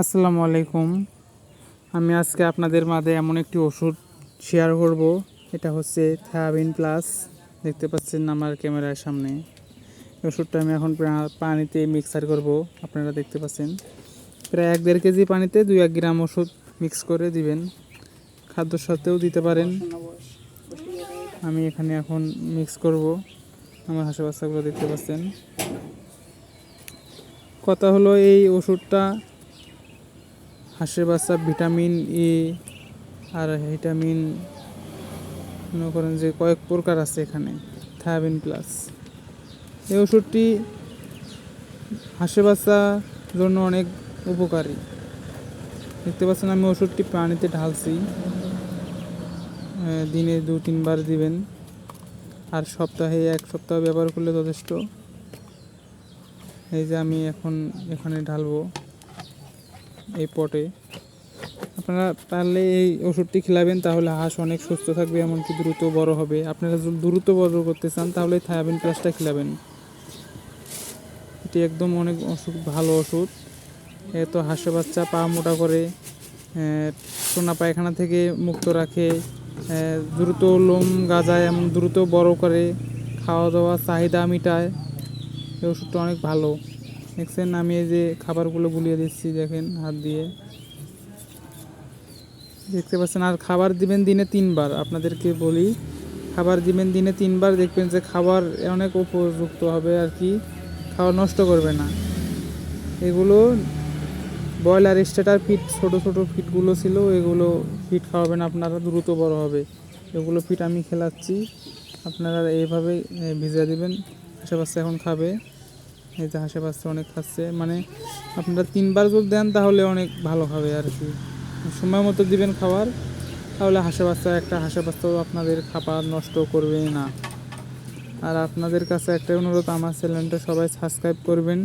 আসসালামু আলাইকুম। আমি আজকে আপনাদের মাঝে এমন একটি ওষুধ শেয়ার করব। এটা হচ্ছে থায়াবিন প্লাস দেখতে পাচ্ছেন আমার ক্যামেরার সামনে। ওষুধটা আমি এখন পানিতে মিক্সার করব। আপনারা দেখতে পাচ্ছেন। প্রায় এক দেড় কেজি পানিতে দুই এক গ্রাম ওষুধ মিক্স করে দিবেন। খাদ্যর সাথেও দিতে পারেন। আমি এখানে এখন মিক্স করব। আমার হাঁসা বাচ্চাগুলো দেখতে পাচ্ছেন। কথা হলো এই ওষুধটা হাঁসের বাচ্চা, ভিটামিন ই আর ভিটামিন মনে করেন যে কয়েক প্রকার আছে এখানে, থায়াবিন প্লাস। এই ওষুধটি হাঁসের বাচ্চার জন্য অনেক উপকারী। দেখতে পাচ্ছেন আমি ওষুধটি পানিতে ঢালছি। দিনে দু, তিনবার দিবেন। আর সপ্তাহে এক সপ্তাহ ব্যবহার করলে যথেষ্ট। এই যে আমি এখন এখানে ঢালবো। এই পটে। আপনারা পারলে এই ওষুধটি খেলাবেন, তাহলে হাঁস অনেক সুস্থ থাকবে, এমনকি দ্রুত বড় হবে। আপনারা যদি দ্রুত বড় করতে চান, তাহলে থায়াবিন প্লাসটা খেলাবেন। এটি একদম অনেক ওষুধ ভালো ওষুধ। তো হাঁসের বাচ্চা পা মোটা করে সোনা পায়খানা থেকে মুক্ত রাখে দ্রুত লোম গাজায় এমন দ্রুত বড় করে খাওয়া দাওয়া চাহিদা মিটায়। এই ওষুধটা অনেক ভালো। দেখছেন আমি এই যে খাবারগুলো গুলিয়ে দিচ্ছি, দেখেন হাত দিয়ে। দেখতে পাচ্ছেন, আর খাবার দিবেন দিনে তিনবার। আপনাদেরকে বলি, খাবার দিবেন দিনে তিনবার, দেখবেন যে খাবার অনেক উপযুক্ত হবে আর কি খাবার নষ্ট করবে না। এগুলো ব্রয়লার স্টেটার ফিট, ছোট ছোট ফিটগুলো ছিল, এগুলো ফিট খাওয়াবেন আপনারা, দ্রুত বড় হবে। এগুলো ফিট আমি খেলাচ্ছি, আপনারা এইভাবে ভিজা দিবেন বাচ্চা এখন খাবে। এই যে বাচ্চা অনেক খাচ্ছে মানে আপনারা তিনবার যদি দেন তাহলে অনেক ভালো হবে আর কি। সময় মতো দিবেন খাবার, তাহলে হাঁসে বাচ্চা একটা হাঁসে বাচ্চাও আপনাদের খাবার নষ্ট করবে না। আর আপনাদের কাছে একটা অনুরোধ, আমার চ্যানেলটা সবাই সাবস্ক্রাইব করবেন।